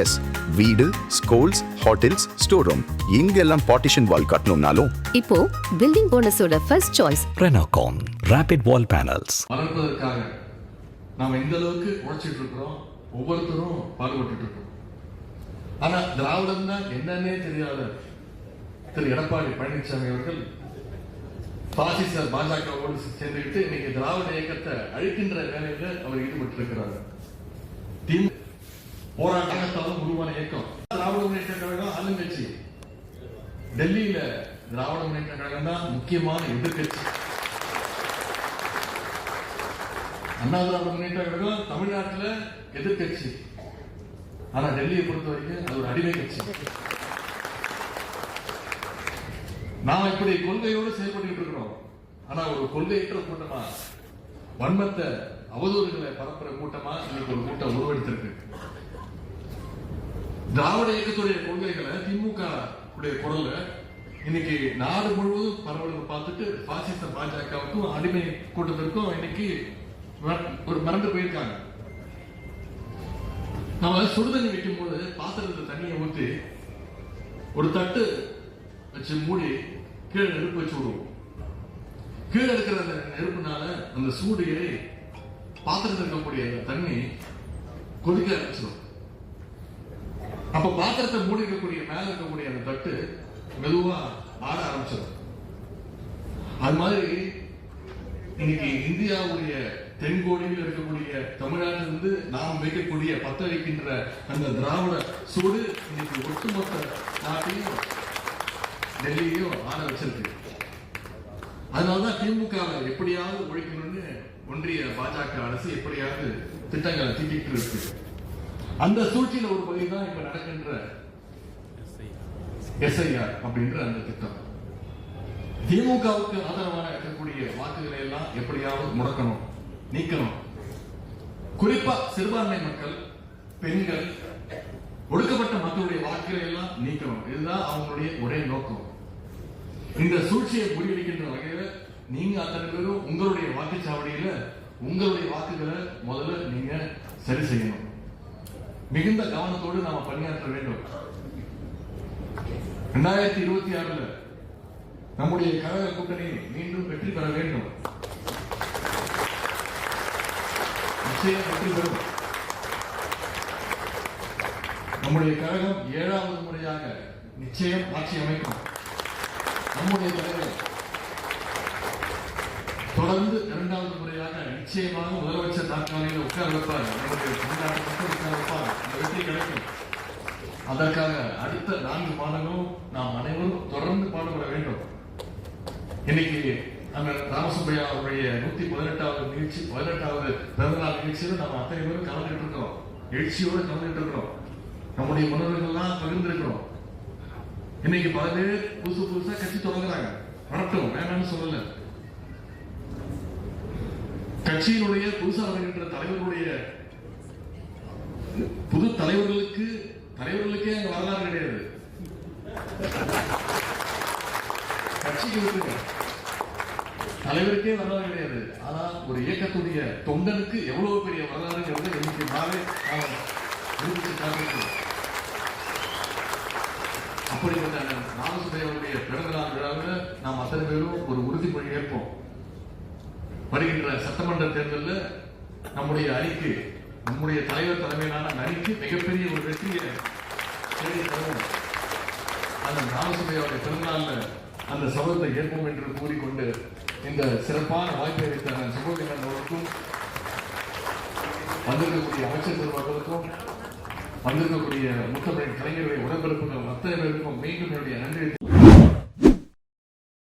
S வீடு schools hotels store room இங்கெல்லாம் partition wall கட்டணும்னாலும். இப்போ building போனஸோட first choice Renocon Rapid Wall Panels. வளர்ப்பதற்காக நாம் எந்த அளவுக்கு உழைச்சிட்டு இருக்கிறோம் ஒவ்வொருத்தரும் பாடுபட்டு இருக்கோம் ஆனா திராவிடம் தான் என்னன்னே தெரியாத திரு எடப்பாடி பழனிசாமி அவர்கள் பாசிச பாஜகவோடு சேர்ந்துக்கிட்டு இன்னைக்கு திராவிட இயக்கத்தை அழிக்கின்ற வேலையில அவர் ஈடுபட்டு இருக்கிறார் திமுக போராட்டத்தாலும் உருவான இயக்கம். திராவிட முன்னேற்ற கழகம் ஆளுங்கட்சி. டெல்லியில திராவிட முன்னேற்ற கழகம் தான் முக்கியமான எதிர்க்கட்சி. அண்ணா திராவிட முன்னேற்ற கழகம் தமிழ்நாட்டுல எதிர்க்கட்சி. ஆனா டெல்லியை பொறுத்த வரைக்கும் அது ஒரு அடிமை கட்சி. நாம் இப்படி கொள்கையோடு செயல்பட்டு இருக்கிறோம். ஆனா ஒரு கொள்கையற்ற கூட்டமா வன்மத்தை அவதூறுகளை பரப்புற கூட்டமா இன்னைக்கு ஒரு கூட்டம் உருவெடுத்திருக்கு. திராவிட இயக்கத்துடைய கொள்கைகளை திமுக உடைய குரல்ல இன்னைக்கு நாடு முழுவதும் பரவலை பார்த்துட்டு பாசிச பாஜகவுக்கும் அடிமை கூட்டத்திற்கும் இன்னைக்கு ஒரு மறந்து போயிருக்காங்க. நம்ம சுடுதண்ணி வைக்கும் போது பாத்திரத்தை தண்ணியை ஊற்றி ஒரு தட்டு வச்சு மூடி கீழே நெருப்பு வச்சு விடுவோம். கீழே இருக்கிற அந்த நெருப்புனால அந்த சூடு ஏறி பாத்திரத்தில் இருக்கக்கூடிய அந்த தண்ணி கொதிக்க ஆரம்பிச்சிடும். அப்ப பாத்திரத்தை மூடி இருக்கக்கூடிய மேல இருக்கக்கூடிய அந்த தட்டு மெதுவா ஆட ஆரம்பிச்சிடும் அது மாதிரி இன்னைக்கு இந்தியாவுடைய தென்கோடியில் இருக்கக்கூடிய தமிழ்நாட்டிலிருந்து நாம் வைக்கக்கூடிய பத்த வைக்கின்ற அந்த திராவிட சூடு இன்னைக்கு ஒட்டுமொத்த நாட்டையும் டெல்லியையும் ஆட வச்சிருக்கு. அதனாலதான் திமுக எப்படியாவது ஒழிக்கணும்னு ஒன்றிய பாஜக அரசு எப்படியாவது திட்டங்களை தீட்டிட்டு இருக்கு. அந்த சூழ்ச்சியில ஒரு பகுதி தான் இப்ப நடக்கின்ற எஸ்ஐஆர் அப்படின்ற அந்த திட்டம். திமுகவுக்கு ஆதரவான இருக்கக்கூடிய வாக்குகளை எல்லாம் எப்படியாவது முடக்கணும் நீக்கணும். குறிப்பா சிறுபான்மை மக்கள் பெண்கள் ஒடுக்கப்பட்ட மக்களுடைய வாக்குகளை எல்லாம் நீக்கணும். இதுதான் அவங்களுடைய ஒரே நோக்கம். இந்த சூழ்ச்சியை முடிவெடுக்கின்ற வகையில நீங்க அத்தனை பேரும் உங்களுடைய வாக்குச்சாவடியில உங்களுடைய வாக்குகளை முதல்ல நீங்க சரி செய்யணும். மிகுந்த கவனத்தோடு நாம பணியாற்ற வேண்டும். இரண்டாயிரத்தி இருபத்தி ஆறுல நம்முடைய கழக கூட்டணி மீண்டும் வெற்றி பெற வேண்டும். நிச்சயம் வெற்றி பெறும். நம்முடைய கழகம் ஏழாவது முறையாக நிச்சயம் ஆட்சி அமைக்கும். நம்முடைய தலைவர் தொடர்ந்து இரண்டாவது முறை நிச்சயமாக முதலமைச்சர் நாற்காலியில் உட்கார வைப்பார் நம்முடைய தமிழ்நாட்டு மக்கள் உட்கார வைப்பார் அந்த வெற்றி கிடைக்கும் அதற்காக அடுத்த நான்கு மாதங்களும் நாம் அனைவரும் தொடர்ந்து பாடுபட வேண்டும் இன்னைக்கு அந்த ராமசுப்பையா அவருடைய நூத்தி பதினெட்டாவது நிகழ்ச்சி பதினெட்டாவது பிறந்தநாள் நிகழ்ச்சியில நம்ம அத்தனை பேரும் கலந்துட்டு இருக்கிறோம் எழுச்சியோடு கலந்துட்டு இருக்கிறோம் நம்முடைய முன்னோர்கள்லாம் பகிர்ந்திருக்கிறோம் இன்னைக்கு பல பேர் புதுசு புதுசா கட்சி தொடங்குறாங்க வரட்டும் வேணாம்னு சொல்லல கட்சியினுடைய புதுசா வருகின்ற தலைவர்களுடைய புது தலைவர்களுக்கு தலைவர்களுக்கே அங்க வரலாறு கிடையாது. கட்சிக்கு தலைவருக்கே வரலாறு கிடையாது. ஆனா ஒரு இயக்கத்துடைய தொண்டனுக்கு எவ்வளவு பெரிய வரலாறுங்கிறது இன்னைக்கு நாளே அப்படிப்பட்ட நிரூபித்து காட்டிருக்கிறோம் அப்படிப்பட்ட ராமசுதேவனுடைய விழாவில் நாம் அத்தனை பேரும் ஒரு உறுதிமொழி ஏற்போம். வருகின்ற சட்டமன்ற தேர்தலில் நம்முடைய அணிக்கு நம்முடைய தலைவர் தலைமையிலான அணிக்கு மிகப்பெரிய ஒரு வெற்றியை தேடி தருவோம். அந்த ராமசுதையோட பிறந்தநாளில் அந்த சபதத்தை ஏற்போம் என்று கூறிக்கொண்டு இந்த சிறப்பான வாய்ப்பை அளித்த அந்த சுபோகிரன் அவர்களுக்கும் வந்திருக்கக்கூடிய அமைச்சர் பெருமக்களுக்கும் வந்திருக்கக்கூடிய முத்தமிழ் கலைஞருடைய உடன்பிறப்புகள் அத்தனை பேருக்கும் மீண்டும் என்னுடைய நன்றி